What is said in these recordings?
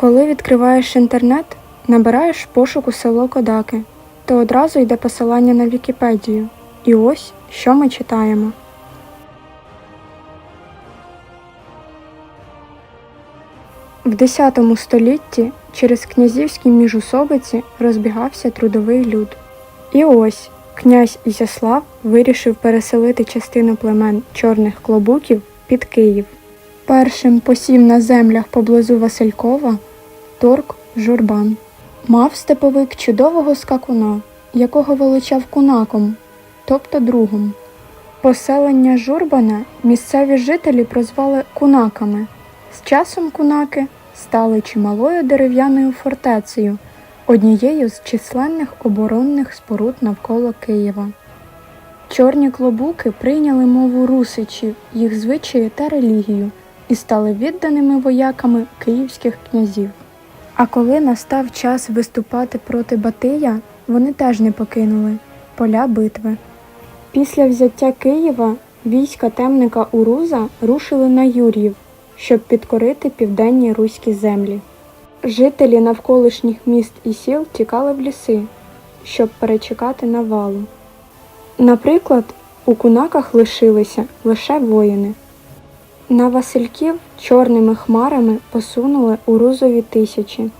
Коли відкриваєш інтернет, набираєш пошуку село Кодаки, то одразу йде посилання на Вікіпедію. І ось що ми читаємо. В X столітті через князівські міжусобиці розбігався трудовий люд. І ось князь Ізяслав вирішив переселити частину племен чорних клобуків під Київ. Першим посів на землях поблизу Василькова Торк Журбан. Мав степовик чудового скакуна, якого величав кунаком, тобто другом. Поселення Журбана місцеві жителі прозвали кунаками. З часом кунаки стали чималою дерев'яною фортецею, однією з численних оборонних споруд навколо Києва. Чорні клобуки прийняли мову русичів, їх звичаї та релігію і стали відданими вояками київських князів. А коли настав час виступати проти Батия, вони теж не покинули поля битви. Після взяття Києва війська темника Уруза рушили на Юр'їв, щоб підкорити південні руські землі. Жителі навколишніх міст і сіл тікали в ліси, щоб перечекати навалу. Наприклад, у кунаках лишилися лише воїни. На Васильків чорними хмарами посунули урузові тисячі.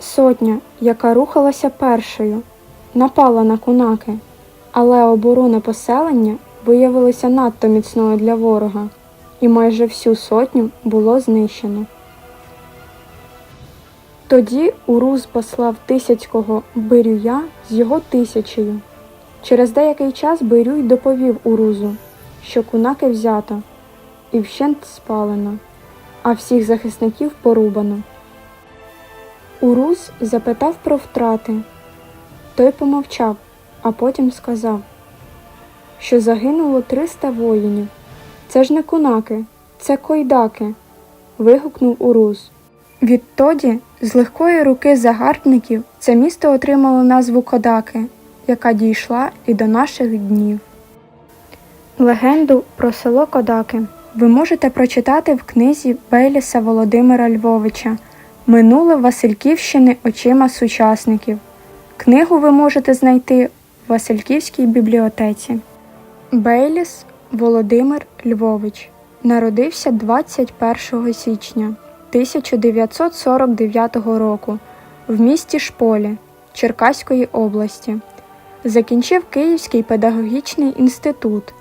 Сотня, яка рухалася першою, напала на кунаки, але оборона поселення виявилася надто міцною для ворога, і майже всю сотню було знищено. Тоді Уруз послав Тисяцького Бирюя з його тисячею. Через деякий час Бирюй доповів Урузу, що кунаки взято і вщент спалено, а всіх захисників порубано. Уруз запитав про втрати. Той помовчав, а потім сказав, що загинуло 300 воїнів. Це ж не кунаки, це койдаки. вигукнув Уруз. Відтоді, з легкої руки загарбників, це місто отримало назву Кодаки, яка дійшла і до наших днів. Легенду про село Кодаки ви можете прочитати в книзі Бейліса Володимира Львовича Минуле Васильківщини очима сучасників. Книгу ви можете знайти в Васильківській бібліотеці. Бейліс Володимир Львович народився 21 січня 1949 року в місті Шполі Черкаської області. Закінчив Київський педагогічний інститут,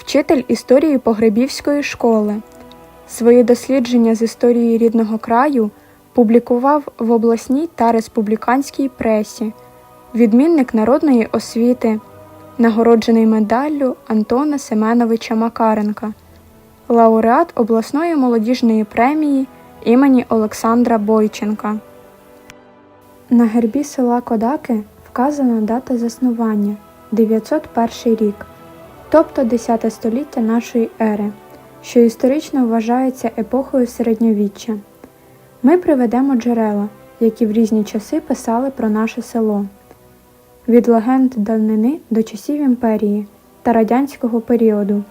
вчитель історії погребівської школи. Свої дослідження з історії рідного краю публікував в обласній та республіканській пресі, відмінник народної освіти, нагороджений медаллю Антона Семеновича Макаренка, лауреат обласної молодіжної премії імені Олександра Бойченка. На гербі села Кодаки вказана дата заснування 901 рік, тобто 10 століття нашої ери, що історично вважається епохою середньовіччя. Ми приведемо джерела, які в різні часи писали про наше село. Від легенд давнини до часів імперії та радянського періоду.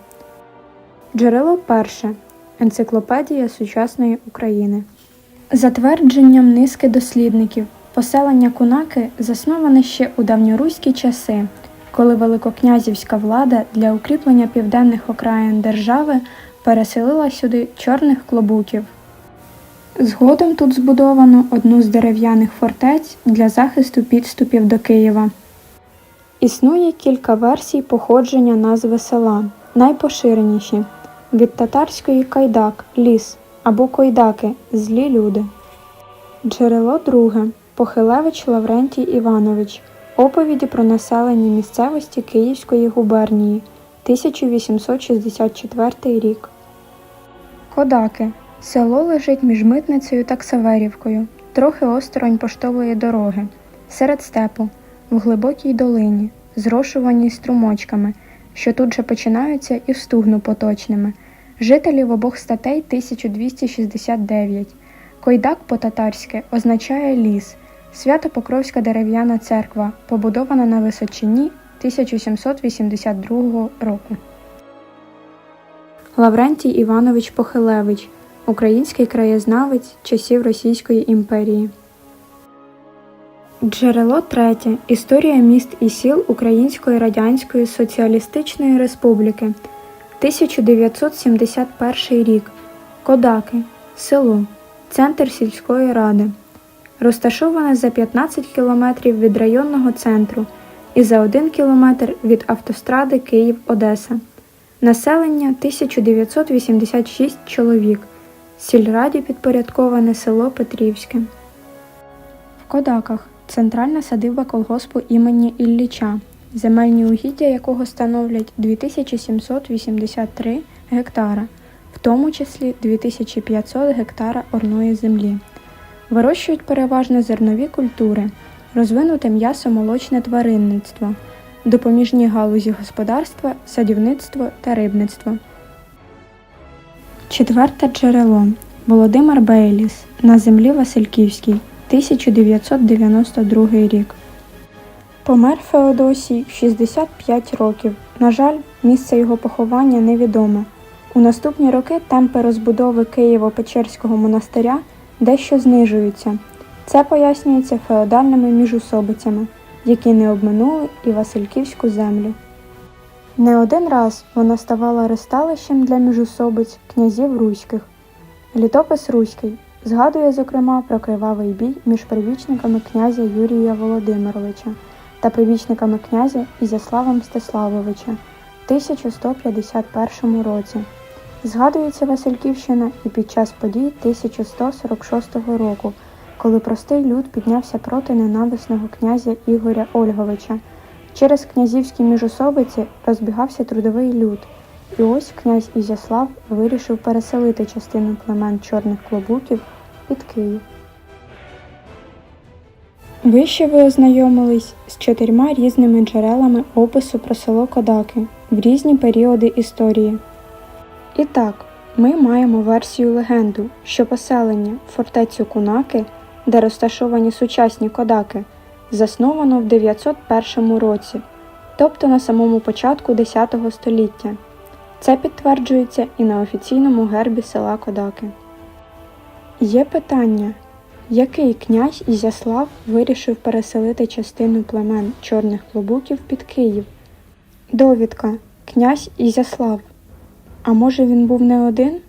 Джерело перше. Енциклопедія сучасної України. За твердженням низки дослідників, поселення Кунаки засноване ще у давньоруські часи, коли великокнязівська влада для укріплення південних окраїн держави переселила сюди чорних клобуків. Згодом тут збудовано одну з дерев'яних фортець для захисту підступів до Києва. Існує кілька версій походження назви села, найпоширеніші від татарської кайдак, ліс або койдаки злі люди. Джерело друге Похилевич Лаврентій Іванович. Оповіді про населення місцевості Київської губернії 1864 рік. Кодаки. Село лежить між Митницею та Ксаверівкою, трохи осторонь поштової дороги, серед степу, в глибокій долині, зрошуваній струмочками, що тут же починаються і в стугну поточними. Жителів обох статей 1269. Койдак по-татарськи означає ліс. Свято-Покровська дерев'яна церква, побудована на Височині 1782 року. Лаврентій Іванович Похилевич український краєзнавець часів Російської імперії. Джерело третє. Історія міст і сіл Української Радянської Соціалістичної Республіки. 1971 рік. Кодаки. Село. Центр сільської ради. Розташоване за 15 кілометрів від районного центру і за 1 кілометр від автостради Київ-Одеса. Населення 1986 чоловік. Сільраді підпорядковане село Петрівське. В Кодаках центральна садиба колгоспу імені Ілліча, земельні угіддя якого становлять 2783 гектара, в тому числі 2500 гектара орної землі. Вирощують переважно зернові культури, розвинуте м'ясо-молочне тваринництво, допоміжні галузі господарства, садівництво та рибництво. Четверте джерело Володимир Бейліс на землі Васильківській, 1992 рік. Помер Феодосій в 65 років. На жаль, місце його поховання невідоме. У наступні роки темпи розбудови Києво-Печерського монастиря дещо знижуються. Це пояснюється феодальними міжусобицями, які не обминули і Васильківську землю. Не один раз вона ставала ристалищем для міжусобиць князів руських. Літопис Руський згадує, зокрема, про кривавий бій між привічниками князя Юрія Володимировича та привічниками князя Ізяслава Мстиславовича в 1151 році. Згадується Васильківщина і під час подій 1146 року, коли простий люд піднявся проти ненависного князя Ігоря Ольговича. Через князівські міжособиці розбігався трудовий люд, і ось князь Ізяслав вирішив переселити частину племен чорних клобуків під Київ. Вище ви ознайомились з чотирма різними джерелами опису про село Кодаки в різні періоди історії. І так, ми маємо версію легенду, що поселення фортецю Кунаки, де розташовані сучасні Кодаки, засновано в 901 році, тобто на самому початку X століття. Це підтверджується і на офіційному гербі села Кодаки. Є питання, який князь Ізяслав вирішив переселити частину племен чорних клобуків під Київ? Довідка князь Ізяслав. А може він був не один?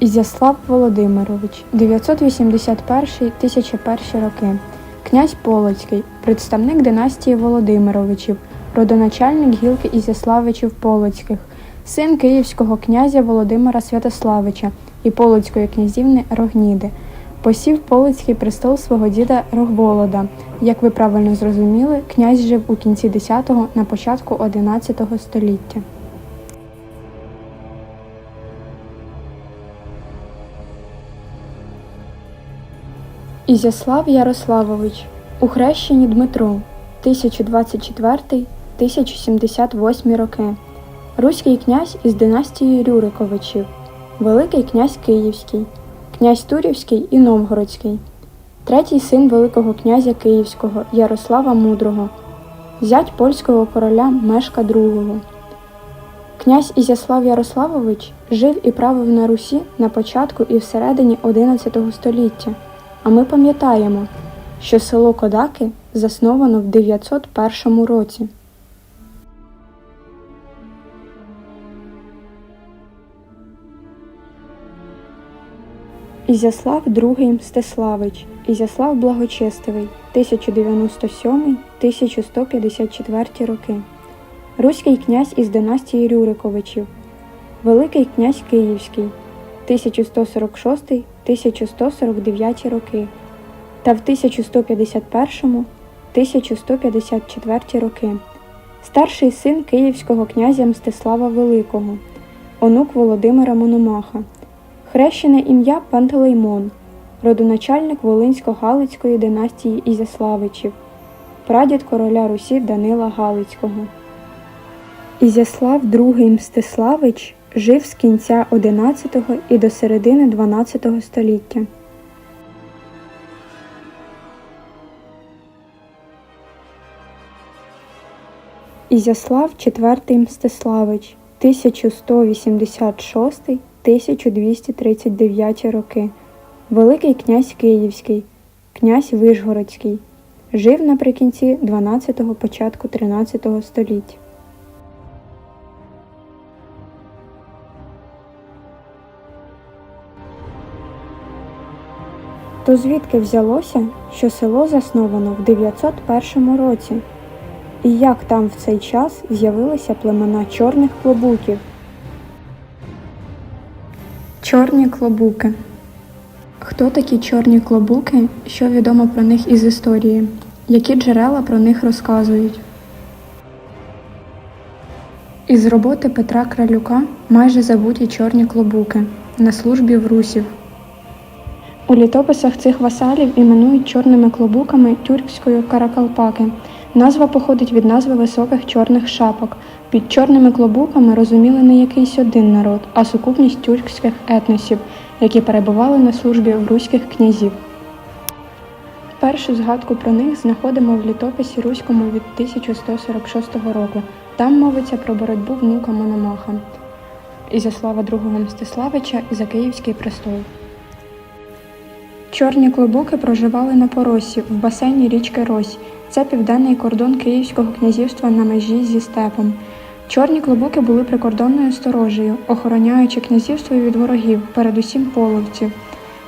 Ізяслав Володимирович, 981-1001 роки, князь Полоцький, представник династії Володимировичів, родоначальник гілки Ізяславичів Полоцьких, син київського князя Володимира Святославича і Полоцької князівни Рогніди. Посів Полоцький престол свого діда Рогволода. Як ви правильно зрозуміли, князь жив у кінці 10-го на початку 11 століття. Ізяслав Ярославович у хрещенні Дмитро 1024-1078 роки. Руський князь із династії Рюриковичів, Великий князь Київський, князь Турівський і Новгородський, третій син Великого князя Київського Ярослава Мудрого, зять польського короля Мешка II. Князь Ізяслав Ярославович жив і правив на Русі на початку і всередині XI століття. А ми пам'ятаємо, що село Кодаки засновано в 901 році. Ізяслав II Мстиславич, Ізяслав Благочестивий, 1097-1154 роки. Руський князь із династії Рюриковичів, Великий князь Київський, 1146-1149 роки. Та в 1151-1154 роки. Старший син київського князя Мстислава Великого, онук Володимира Мономаха, Хрещене ім'я Пантелеймон, родоначальник Волинсько-Галицької династії Ізяславичів, прадід короля Русі Данила Галицького. Ізяслав II Мстиславич жив з кінця XI і до середини XII століття. Ізяслав IV Мстиславич 1186 1186-1239 роки. Великий князь Київський, князь Вишгородський. Жив наприкінці 12-го, початку 13-го століття. То звідки взялося, що село засновано в 901 році? І як там в цей час з'явилися племена чорних клобуків? Чорні клобуки. Хто такі чорні клобуки? Що відомо про них із історії? Які джерела про них розказують? Із роботи Петра Кралюка майже забуті чорні клобуки на службі в русів. У літописах цих васалів іменують чорними клобуками тюркської каракалпаки. Назва походить від назви високих чорних шапок. Під чорними клобуками розуміли не якийсь один народ, а сукупність тюркських етносів, які перебували на службі в руських князів. Першу згадку про них знаходимо в літописі руському від 1146 року. Там мовиться про боротьбу внука Мономаха Ізяслава II Мстиславича за Київський престол. Чорні клобуки проживали на Поросі в басейні річки Рось. Це південний кордон Київського князівства на межі зі степом. Чорні клобуки були прикордонною сторожею, охороняючи князівство від ворогів, передусім половців.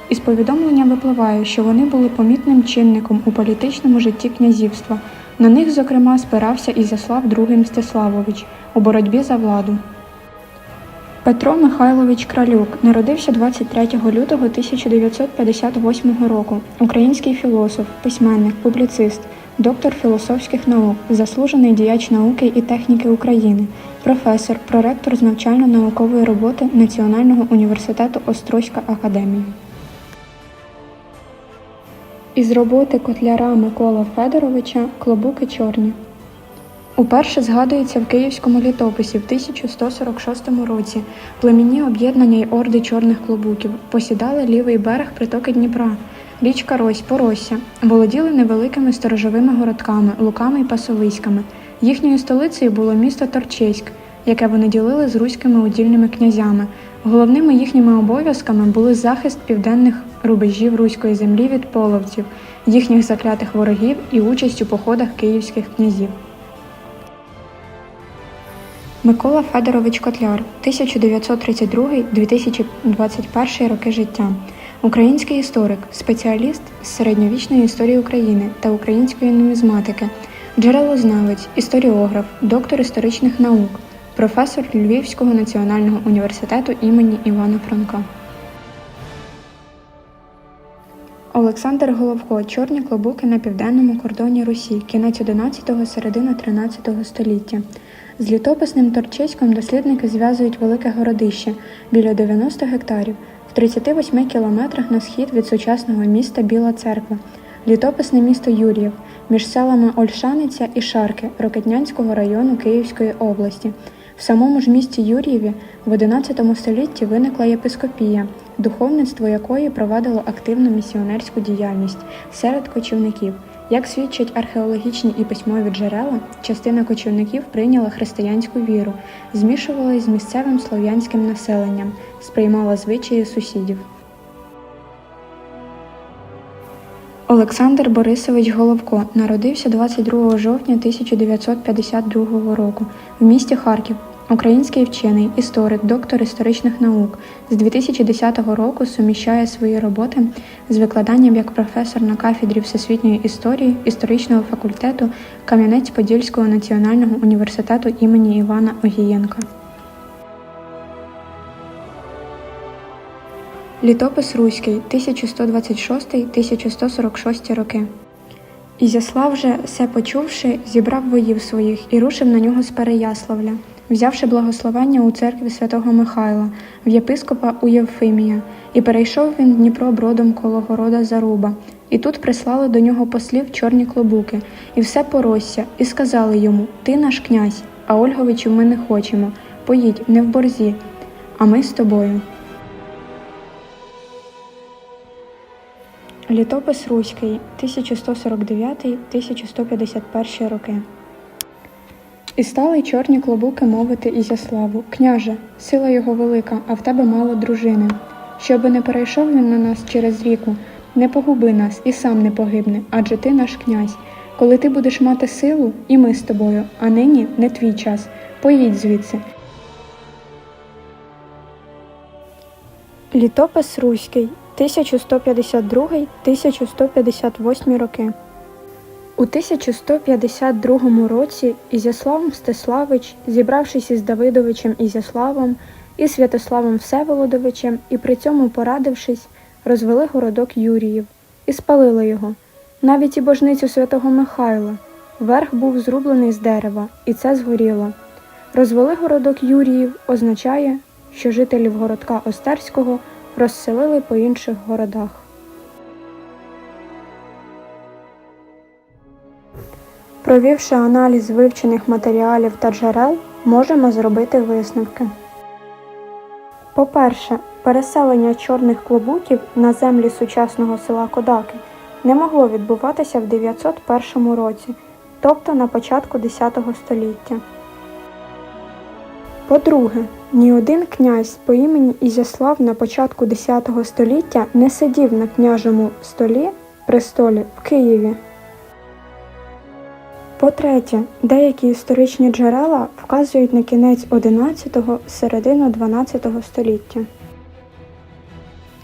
Із повідомлення випливає, що вони були помітним чинником у політичному житті князівства. На них, зокрема, спирався Ізяслав II Мстиславович у боротьбі за владу. Петро Михайлович Кралюк народився 23 лютого 1958 року. Український філософ, письменник, публіцист, доктор філософських наук, заслужений діяч науки і техніки України, професор, проректор з навчально-наукової роботи Національного університету Острозька академія. Із роботи котляра Микола Федоровича Клобуки чорні. Уперше згадується в київському літописі в 1146 році. Племінні об'єднання й орди чорних клобуків посідали лівий берег притоки Дніпра, річка Рось, Поросся, володіли невеликими сторожовими городками, луками й пасовиськами. Їхньою столицею було місто Торчеськ, яке вони ділили з руськими удільними князями. Головними їхніми обов'язками були захист південних рубежів руської землі від половців, їхніх заклятих ворогів і участь у походах київських князів. Микола Федорович Котляр, 1932-2021 роки життя. Український історик, спеціаліст з середньовічної історії України та української нумізматики, джерелознавець, історіограф, доктор історичних наук, професор Львівського національного університету імені Івана Франка. Олександр Головко. Чорні клобуки на південному кордоні Русі. Кінець 11-го, середина 13 століття. З літописним Торчиськом дослідники зв'язують велике городище біля 90 гектарів в 38 кілометрах на схід від сучасного міста Біла Церква, літописне місто Юр'їв між селами Ольшаниця і Шарки Рокетнянського району Київської області. В самому ж місті Юр'єві в XI столітті виникла єпископія, духовництво якої провадило активну місіонерську діяльність серед кочівників. Як свідчать археологічні і письмові джерела, частина кочівників прийняла християнську віру, змішувалась з місцевим слов'янським населенням, сприймала звичаї сусідів. Олександр Борисович Головко народився 22 жовтня 1952 року в місті Харків. Український вчений, історик, доктор історичних наук. З 2010 року суміщає свої роботи з викладанням як професор на кафедрі всесвітньої історії історичного факультету Кам'янець-Подільського національного університету імені Івана Огієнка. Літопис Руський 1126-1146 роки. Ізяслав же, се почувши, зібрав воїв своїх і рушив на нього з Переяславля, взявши благословення у церкві святого Михайла, в єпископа у Євфимія, і перейшов він Дніпро бродом коло города Заруба. І тут прислали до нього послів чорні клобуки, і все поросся, і сказали йому: Ти наш князь, а Ольговичу ми не хочемо. Поїдь, не в борзі, а ми з тобою. Літопис Руський 1149-1151 роки. І стали чорні клобуки мовити Ізяславу Княже, сила його велика, а в тебе мало дружини. Щоби не перейшов він на нас через ріку, не погуби нас і сам не погибне, адже ти наш князь. Коли ти будеш мати силу, і ми з тобою, а нині не твій час. Поїдь звідси. Літопис Руський 1152-1158 роки. У 1152 році Ізяслав Мстиславич, зібравшись із Давидовичем Ізяславом і Святославом Всеволодовичем і при цьому порадившись, розвели городок Юріїв і спалили його, навіть і божницю святого Михайла. Верх був зрублений з дерева, і це згоріло. Розвели городок Юріїв означає, що жителів городка Остерського розселили по інших городах. Провівши аналіз вивчених матеріалів та джерел, можемо зробити висновки. По-перше, переселення чорних клобуків на землі сучасного села Кодаки не могло відбуватися в 901 році, тобто на початку X століття. По-друге, ні один князь по імені Ізяслав на початку X століття не сидів на княжому столі престолі в Києві. По-третє, деякі історичні джерела вказують на кінець XI – середину XII століття.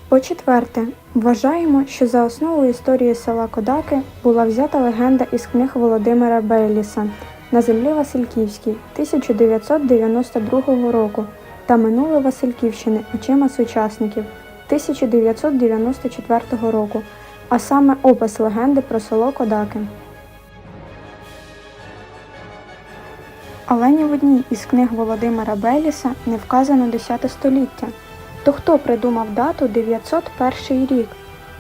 По-четверте, вважаємо, що за основу історії села Кодаки була взята легенда із книг Володимира Бейліса на землі Васильківській 1992 року та минуле Васильківщини очима сучасників 1994 року, а саме опис легенди про село Кодаки. Але ні в одній із книг Володимира Беліса не вказано 10 століття. То хто придумав дату 901 рік?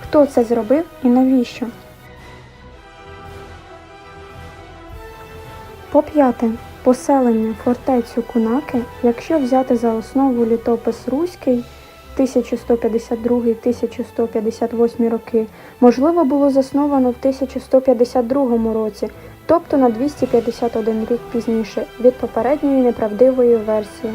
Хто це зробив і навіщо? По п'яте, поселення фортецю Кунаки, якщо взяти за основу літопис Руський 1152-1158 роки, можливо було засновано в 1152 році, тобто на 251 рік пізніше від попередньої неправдивої версії.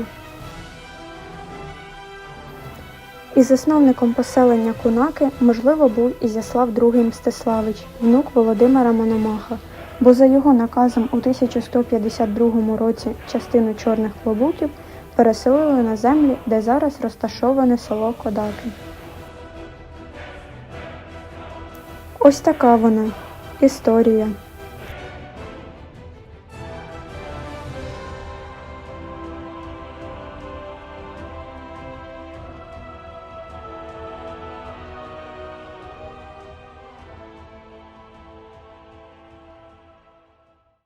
І засновником поселення Кунаки, можливо, був Ізяслав II Мстиславич, внук Володимира Мономаха, бо за його наказом у 1152 році частину чорних клобуків переселили на землі, де зараз розташоване село Кодаки. Ось така вона історія.